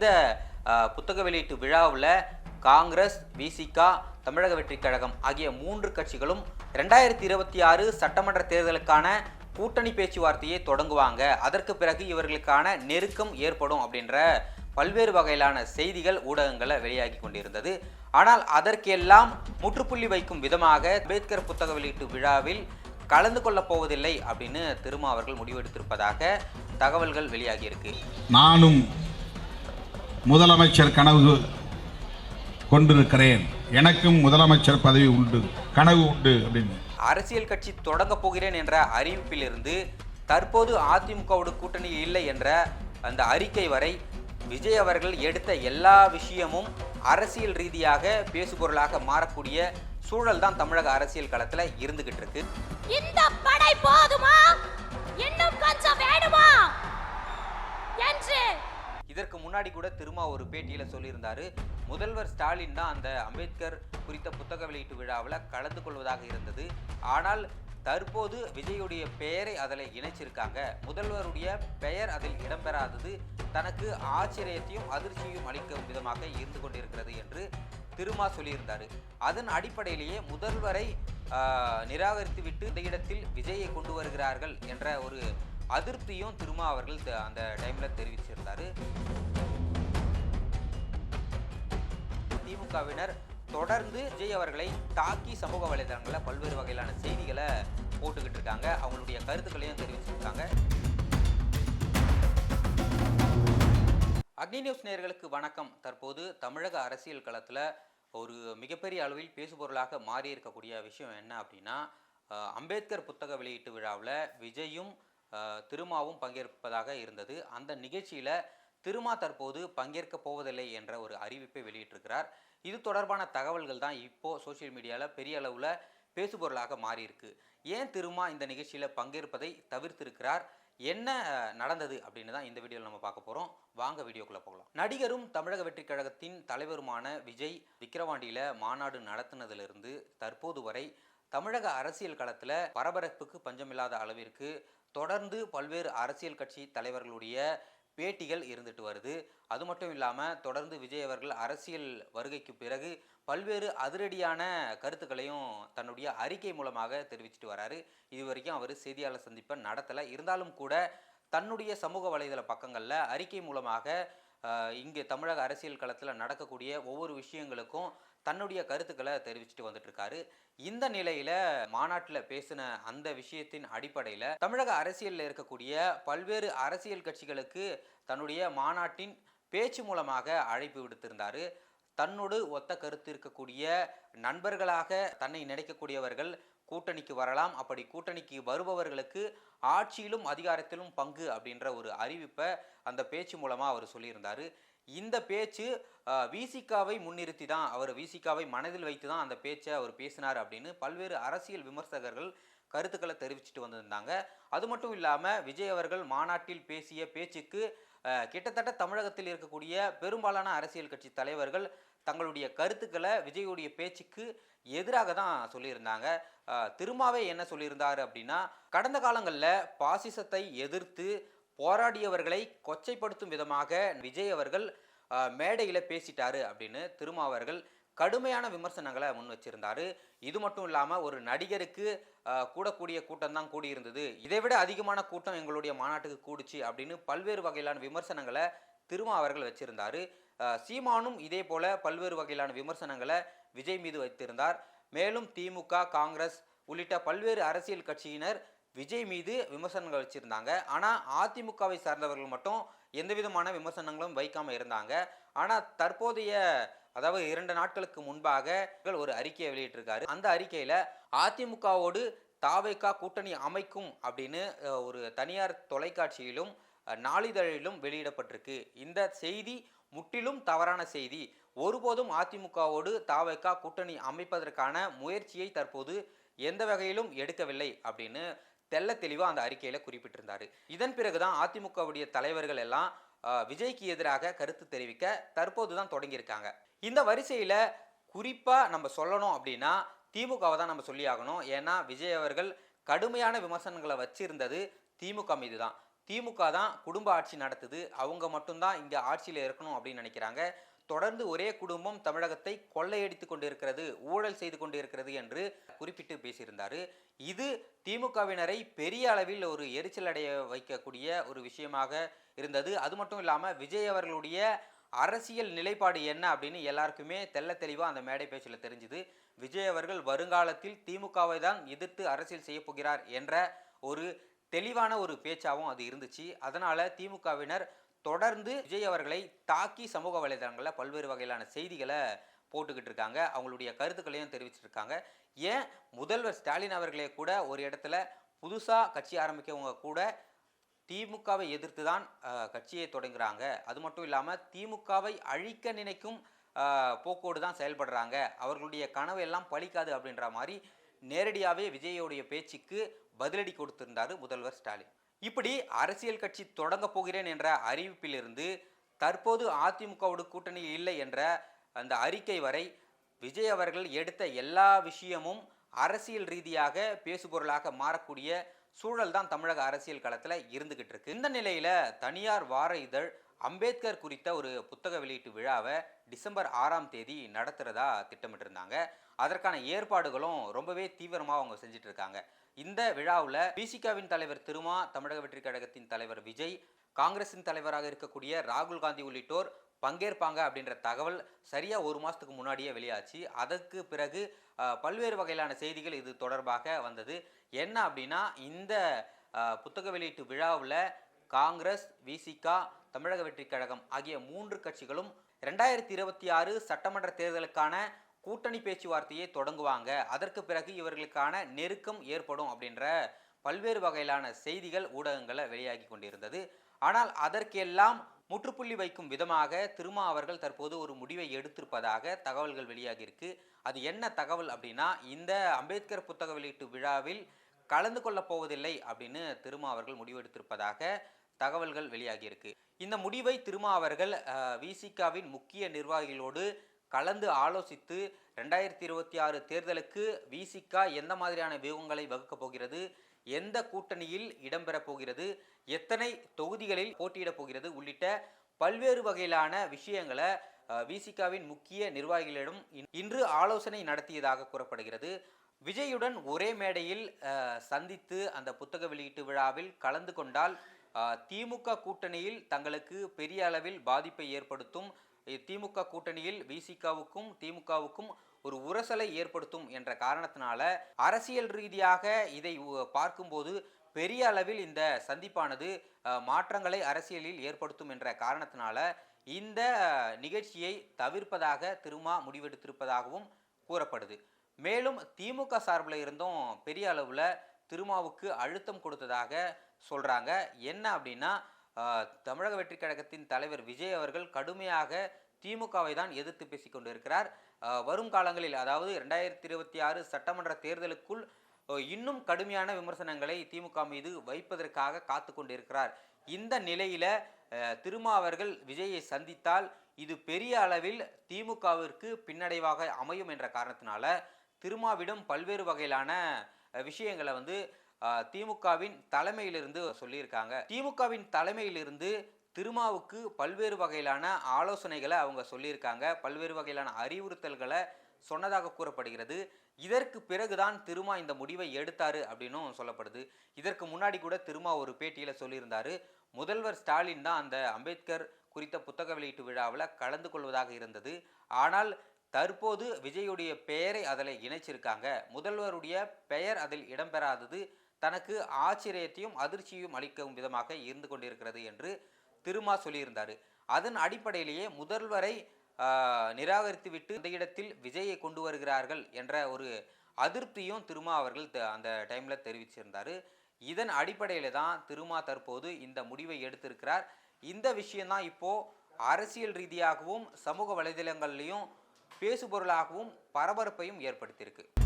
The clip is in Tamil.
இந்த புத்தக வெளியீட்டு விழாவில் காங்கிரஸ் விசிகா தமிழக வெற்றிக் கழகம் ஆகிய மூன்று கட்சிகளும் ரெண்டாயிரத்தி இருபத்தி ஆறு சட்டமன்ற தேர்தலுக்கான கூட்டணி பேச்சுவார்த்தையை தொடங்குவாங்க. அதற்கு பிறகு இவர்களுக்கான நெருக்கம் ஏற்படும் அப்படின்ற பல்வேறு வகையிலான செய்திகள் ஊடகங்களில் வெளியாகி கொண்டிருந்தது. ஆனால் அதற்கெல்லாம் முற்றுப்புள்ளி வைக்கும் விதமாக அம்பேத்கர் புத்தக வெளியீட்டு விழாவில் கலந்து கொள்ளப் போவதில்லை அப்படின்னு திருமா அவர்கள் முடிவெடுத்திருப்பதாக தகவல்கள் வெளியாகியிருக்கு. நானும் முதலமைச்சர் கனவு கொண்டிருக்கிறேன். எனக்கும் முதலமைச்சர் பதவி உண்டு. கனவு உண்டு அப்படின்னு. அரசியல் கட்சி தொடங்க போகிறேன் என்ற அறிவிப்பிலிருந்து தற்போது அதிமுகவோடு கூட்டணி இல்லை என்ற அந்த அறிக்கை வரை விஜய் அவர்கள் எடுத்த எல்லா விஷயமும் அரசியல் ரீதியாக பேசுபொருளாக மாறக்கூடிய சூழல் தான் தமிழக அரசியல் களத்துல இருந்துகிட்டு இருக்கு. இந்த படை போதுமா முன்னாடி கூட திருமா ஒரு பேட்டியில் சொல்லியிருந்தாரு முதல்வர் ஸ்டாலின் தான் அந்த அம்பேத்கர் குறித்த புத்தக வெளியீட்டு விழாவில் கலந்து கொள்வதாக இருந்தது. ஆனால் தற்போது விஜயுடைய பெயரை அதில் இணைச்சிருக்காங்க. முதல்வருடைய பெயர் அதில் இடம்பெறாதது தனக்கு ஆச்சரியத்தையும் அதிர்ச்சியும் அளிக்கும் விதமாக இருந்து கொண்டிருக்கிறது என்று திருமா சொல்லியிருந்தார். அதன் அடிப்படையிலேயே முதல்வரை நிராகரித்து நிராகரித்துவிட்டு இந்த இடத்தில் விஜயை கொண்டு வருகிறார்கள் என்ற ஒரு அதிருப்தியும் திருமா அவர்கள் த- அந்த டைமில் தெரிவிச்சிருந்தார். திமுகவினர் தொடர்ந்து விஜய் அவர்களை தாக்கி சமூக வலைதளங்களில் பல்வேறு வகையிலான செய்திகளை போட்டுக்கிட்டு இருக்காங்க. அவங்களுடைய கருத்துக்களையும் தெரிவிச்சிருக்காங்க. அக்னி நியூஸ் நேயர்களுக்கு வணக்கம். தற்போது தமிழக அரசியல் களத்தில் ஒரு மிகப்பெரிய அளவில் பேசுபொருளாக மாறி இருக்கக்கூடிய விஷயம் என்ன அப்படின்னா அம்பேத்கர் புத்தக வெளியீட்டு விழாவில் விஜயும் திருமாவும் பங்கேற்பதாக இருந்தது. அந்த நிகழ்ச்சியில் திருமா தற்போது பங்கேற்க போவதில்லை என்ற ஒரு அறிவிப்பை வெளியிட்டிருக்கிறார். இது தொடர்பான தகவல்கள் தான் இப்போது சோஷியல் மீடியாவில் பெரிய அளவில் பேசுபொருளாக மாறியிருக்கு. ஏன் திருமா இந்த நிகழ்ச்சியில் பங்கேற்பதை தவிர்த்திருக்கிறார்? என்ன நடந்தது அப்படின்னு தான் இந்த வீடியோவில் நம்ம பார்க்க போகிறோம் வாங்க வீடியோக்குள்ளே போகலாம். நடிகரும் தமிழக வெற்றிக் கழகத்தின் தலைவருமான விஜய் விக்கிரவாண்டியில் மாநாடு நடத்தினதிலிருந்து தற்போது வரை தமிழக அரசியல் களத்தில் பரபரப்புக்கு பஞ்சமில்லாத அளவிற்கு தொடர்ந்து பல்வேறு அரசியல் கட்சி தலைவர்களுடைய பேட்டிகள் இருந்துட்டு வருது. அது மட்டும் இல்லாமல் தொடர்ந்து விஜய் அவர்கள் அரசியல் வருகைக்கு பிறகு பல்வேறு அதிரடியான கருத்துக்களையும் தன்னுடைய அறிக்கை மூலமாக தெரிவிச்சிட்டு வராரு. இது வரைக்கும் அவர் செய்தியாளர் சந்திப்பை நடத்தலை. இருந்தாலும் கூட தன்னுடைய சமூக வலைதள பக்கங்களில் அறிக்கை மூலமாக இங்கே தமிழக அரசியல் களத்தில் நடக்கக்கூடிய ஒவ்வொரு விஷயங்களுக்கும் தன்னுடைய கருத்துக்களை தெரிவிச்சுட்டு வந்துட்டு இருக்காரு இந்த நிலையில மாநாட்டில் பேசின அந்த விஷயத்தின் அடிப்படையில் தமிழக அரசியலில் இருக்கக்கூடிய பல்வேறு அரசியல் கட்சிகளுக்கு தன்னுடைய மாநாட்டின் பேச்சு மூலமாக அழைப்பு விடுத்திருந்தார். தன்னோடு ஒத்த கருத்து இருக்கக்கூடிய நண்பர்களாக தன்னை நினைக்கக்கூடியவர்கள் கூட்டணிக்கு வரலாம். அப்படி கூட்டணிக்கு வருபவர்களுக்கு ஆட்சியிலும் அதிகாரத்திலும் பங்கு அப்படின்ற ஒரு அறிவிப்பை அந்த பேச்சு மூலமாக அவர் சொல்லியிருந்தார். இந்த பேச்சு விசிகாவை முன்னிறுத்தி தான் அவர் விசிகாவை மனதில் வைத்து தான் அந்த பேச்சை அவர் பேசினார் அப்படின்னு பல்வேறு அரசியல் விமர்சகர்கள் கருத்துக்களை தெரிவிச்சிட்டு வந்திருந்தாங்க. அது மட்டும் இல்லாமல் விஜய் அவர்கள் மாநாட்டில் பேசிய பேச்சுக்கு கிட்டத்தட்ட தமிழகத்தில் இருக்கக்கூடிய பெரும்பாலான அரசியல் கட்சி தலைவர்கள் தங்களுடைய கருத்துக்களை விஜயுடைய பேச்சுக்கு எதிராக தான் சொல்லியிருந்தாங்க. திருமாவே என்ன சொல்லியிருந்தார் அப்படின்னா கடந்த காலங்களில் பாசிசத்தை எதிர்த்து போராடியவர்களை கொச்சைப்படுத்தும் விதமாக விஜய் அவர்கள் மேடையில் பேசிட்டாரு அப்படின்னு திருமா அவர்கள் கடுமையான விமர்சனங்களை முன் வச்சிருந்தாரு. இது மட்டும் இல்லாமல் ஒரு நடிகருக்கு கூடக்கூடிய கூட்டம் தான் கூடியிருந்தது. இதை விட அதிகமான கூட்டம் எங்களுடைய மாநாட்டுக்கு கூடுச்சு அப்படின்னு பல்வேறு வகையிலான விமர்சனங்களை திருமா அவர்கள் வச்சிருந்தார் சீமானும் இதே போல பல்வேறு வகையிலான விமர்சனங்களை விஜய் மீது வைத்திருந்தார். மேலும் திமுக காங்கிரஸ் உள்ளிட்ட பல்வேறு அரசியல் கட்சியினர் விஜய் மீது விமர்சனங்கள் வச்சிருந்தாங்க. ஆனால் அதிமுகவை சார்ந்தவர்கள் மட்டும் எந்த விதமான விமர்சனங்களும் வைக்காமல் இருந்தாங்க. ஆனால் தற்போதைய அதாவது இரண்டு நாட்களுக்கு முன்பாக ஒரு அறிக்கையை வெளியிட்டிருக்காரு. அந்த அறிக்கையில் அதிமுகவோடு தாவேக்கா கூட்டணி அமைக்கும் அப்படின்னு ஒரு தனியார் தொலைக்காட்சியிலும் நாளிதழிலும் வெளியிடப்பட்டிருக்கு. இந்த செய்தி முற்றிலும் தவறான செய்தி. ஒருபோதும் அதிமுகவோடு தாவேகா கூட்டணி அமைப்பதற்கான முயற்சியை தற்போது எந்த வகையிலும் எடுக்கவில்லை அப்படின்னு தெள்ள தெளிவாக அந்த அறிக்கையில் குறிப்பிட்டிருந்தார். இதன் பிறகுதான் அதிமுகவுடைய தலைவர்கள் எல்லாம் விஜய்க்கு எதிராக கருத்து தெரிவிக்க தற்போது தான் தொடங்கியிருக்காங்க. இந்த வரிசையில் குறிப்பாக நம்ம சொல்லணும் அப்படின்னா திமுகவை தான் நம்ம சொல்லி ஆகணும் ஏன்னா விஜய் அவர்கள் கடுமையான விமர்சனங்களை வச்சிருந்தது திமுக மீது தான் திமுக தான் குடும்ப ஆட்சி நடத்துது. அவங்க மட்டும்தான் இங்கே ஆட்சியில் இருக்கணும் அப்படின்னு நினைக்கிறாங்க. தொடர்ந்து ஒரே குடும்பம் தமிழகத்தை கொள்ளையடித்து கொண்டிருக்கிறது ஊழல் செய்து கொண்டிருக்கிறது என்று குறிப்பிட்டு பேசியிருந்தார். இது திமுகவினரை பெரிய அளவில் ஒரு எரிச்சல் அடைய வைக்கக்கூடிய ஒரு விஷயமாக இருந்தது. அது மட்டும் இல்லாமல் விஜய் அவர்களுடைய அரசியல் நிலைப்பாடு என்ன அப்படின்னு எல்லாருக்குமே தெல்ல தெளிவாக அந்த மேடை பேச்சில் தெரிஞ்சுது. விஜய் அவர்கள் வருங்காலத்தில் திமுகவை தான் எதிர்த்து அரசியல் செய்ய போகிறார் என்ற ஒரு தெளிவான ஒரு பேச்சாகவும் அது இருந்துச்சு. அதனால் திமுகவினர் தொடர்ந்து விஜய் அவர்களை தாக்கி சமூக வலைதளங்களில் பல்வேறு வகையிலான செய்திகளை போட்டுக்கிட்டு இருக்காங்க. அவங்களுடைய கருத்துக்களையும் தெரிவிச்சிட்டு இருக்காங்க. ஏன்? முதல்வர் ஸ்டாலின் அவர்களே கூட ஒரு இடத்துல புதுசாக கட்சி ஆரம்பிக்கவங்க கூட திமுகவை எதிர்த்து தான் கட்சியை தொடங்குகிறாங்க அது மட்டும் இல்லாமல் திமுகவை அழிக்க நினைக்கும் போக்கோடு தான் செயல்படுறாங்க. அவர்களுடைய கனவு எல்லாம் பழிக்காது அப்படின்ற மாதிரி நேரடியாகவே விஜயோடைய பேச்சுக்கு பதிலடி கொடுத்திருந்தார் முதல்வர் ஸ்டாலின். இப்படி அரசியல் கட்சி தொடங்க போகிறேன் என்ற அறிவிப்பிலிருந்து தற்போது அதிமுகவோட கூட்டணி இல்லை என்ற அந்த அறிக்கை வரை விஜய் அவர்கள் எடுத்த எல்லா விஷயமும் அரசியல் ரீதியாக பேசுபொருளாக மாறக்கூடிய சூழல் தான் தமிழக அரசியல் களத்தில் இருந்துகிட்டு இருக்கு. இந்த நிலையில தனியார் வார இதழ் அம்பேத்கர் குறித்த ஒரு புத்தக வெளியீட்டு விழாவை டிசம்பர் ஆறாம் தேதி நடத்துறதா திட்டமிட்டிருந்தாங்க. அதற்கான ஏற்பாடுகளும் ரொம்பவே தீவிரமாக அவங்க செஞ்சுட்டு இருக்காங்க இந்த விழாவில் பிசிகாவின் தலைவர் திருமா தமிழக வெற்றி கழகத்தின் தலைவர் விஜய் காங்கிரஸின் தலைவராக இருக்கக்கூடிய ராகுல் காந்தி உள்ளிட்டோர் பங்கேற்பாங்க அப்படின்ற தகவல் சரியாக ஒரு மாதத்துக்கு முன்னாடியே வெளியாச்சு. அதற்கு பிறகு பல்வேறு வகையிலான செய்திகள் இது தொடர்பாக வந்தது. என்ன அப்படின்னா இந்த புத்தக வெளியீட்டு விழாவில் காங்கிரஸ் விசிகா தமிழக வெற்றி கழகம் ஆகிய மூன்று கட்சிகளும் ரெண்டாயிரத்தி இருபத்தி ஆறு சட்டமன்ற தேர்தலுக்கான கூட்டணி பேச்சுவார்த்தையை தொடங்குவாங்க. அதற்கு பிறகு இவர்களுக்கான நெருக்கம் ஏற்படும் அப்படின்ற பல்வேறு வகையிலான செய்திகள் ஊடகங்களில் வெளியாகி கொண்டிருந்தது. ஆனால் அதற்கெல்லாம் முற்றுப்புள்ளி வைக்கும் விதமாக திருமா அவர்கள் தற்போது ஒரு முடிவை எடுத்திருப்பதாக தகவல்கள் வெளியாகியிருக்கு அது என்ன தகவல் அப்படின்னா இந்த அம்பேத்கர் புத்தக வெளியீட்டு விழாவில் கலந்து கொள்ளப் போவதில்லை அப்படின்னு திருமா அவர்கள் முடிவெடுத்திருப்பதாக தகவல்கள் வெளியாகியிருக்கு இந்த முடிவை திருமா அவர்கள் விசிகாவின் முக்கிய நிர்வாகிகளோடு கலந்து ஆலோசித்து ரெண்டாயிரத்தி இருபத்தி ஆறு தேர்தலுக்கு விசிகா எந்த மாதிரியான வியூகங்களை வகுக்கப் போகிறது? எந்த கூட்டணியில் இடம்பெறப் போகிறது? எத்தனை தொகுதிகளில் போட்டியிடப் போகிறது? உள்ளிட்ட பல்வேறு வகையிலான விஷயங்களை விசிகாவின் முக்கிய நிர்வாகிகளிடம் இன்று ஆலோசனை நடத்தியதாக கூறப்படுகிறது. விஜயுடன் ஒரே மேடையில் சந்தித்து அந்த புத்தக வெளியீட்டு விழாவில் கலந்து கொண்டால் திமுக கூட்டணியில் தங்களுக்கு பெரிய அளவில் பாதிப்பை ஏற்படுத்தும் திமுக கூட்டணியில் விசிகாவுக்கும் திமுகவுக்கும் ஒரு உரசலை ஏற்படுத்தும் என்ற காரணத்தினால அரசியல் ரீதியாக இதை பார்க்கும்போது பெரிய அளவில் இந்த சந்திப்பானது மாற்றங்களை அரசியலில் ஏற்படுத்தும் என்ற காரணத்தினால இந்த நிகழ்ச்சியை தவிர்ப்பதாக திருமா முடிவெடுத்திருப்பதாகவும் கூறப்படுது. மேலும் திமுக சார்பில் இருந்தும் பெரிய அளவில் திருமாவுக்கு அழுத்தம் கொடுத்ததாக சொல்கிறாங்க என்ன அப்படின்னா தமிழக வெற்றி கழகத்தின் தலைவர் விஜய் அவர்கள் கடுமையாக திமுகவை தான் எதிர்த்து பேசிக் கொண்டிருக்கிறார். வரும் காலங்களில் அதாவது ரெண்டாயிரத்தி இருபத்தி ஆறு சட்டமன்ற தேர்தலுக்குள் இன்னும் கடுமையான விமர்சனங்களை திமுக மீது வைப்பதற்காக காத்து கொண்டிருக்கிறார். இந்த நிலையில திருமாவர்கள் திருமா அவர்கள் விஜயை சந்தித்தால் இது பெரிய அளவில் திமுகவிற்கு பின்னடைவாக அமையும் என்ற காரணத்தினால திருமாவிடம் பல்வேறு வகையிலான விஷயங்களை வந்து திமுகவின் தலைமையிலிருந்து சொல்லியிருக்காங்க. திமுகவின் தலைமையிலிருந்து திருமாவுக்கு பல்வேறு வகையிலான ஆலோசனைகளை அவங்க சொல்லியிருக்காங்க. பல்வேறு வகையிலான அறிவுறுத்தல்களை சொன்னதாக கூறப்படுகிறது. இதற்கு பிறகுதான் திருமா இந்த முடிவை எடுத்தாரு அப்படின்னும் சொல்லப்படுது. இதற்கு முன்னாடி கூட திருமா ஒரு பேட்டியில் சொல்லியிருந்தார். முதல்வர் ஸ்டாலின் தான் அந்த அம்பேத்கர் குறித்த புத்தக வெளியீட்டு விழாவில் கலந்து கொள்வதாக இருந்தது. ஆனால் தற்போது விஜயுடைய பெயரை அதில் இணைச்சிருக்காங்க. முதல்வருடைய பெயர் அதில் இடம்பெறாதது தனக்கு ஆச்சரியத்தையும் அதிர்ச்சியும் அளிக்கும் விதமாக இருந்து கொண்டிருக்கிறது என்று திருமா சொல்லியிருந்தார். அதன் அடிப்படையிலேயே முதல்வரை நிராகரித்துவிட்டு இந்த இடத்தில் விஜயை கொண்டு வருகிறார்கள் என்ற ஒரு அதிருப்தியும் திருமா அவர்கள் த- அந்த டைமில் தெரிவிச்சிருந்தார். இதன் அடிப்படையில் தான் திருமா தற்போது இந்த முடிவை எடுத்திருக்கிறார். இந்த விஷயந்தான் இப்போ அரசியல் ரீதியாகவும் சமூக வலைதளங்கள்லேயும் பேசுபொருளாகவும் பரபரப்பையும் ஏற்படுத்தியிருக்கு.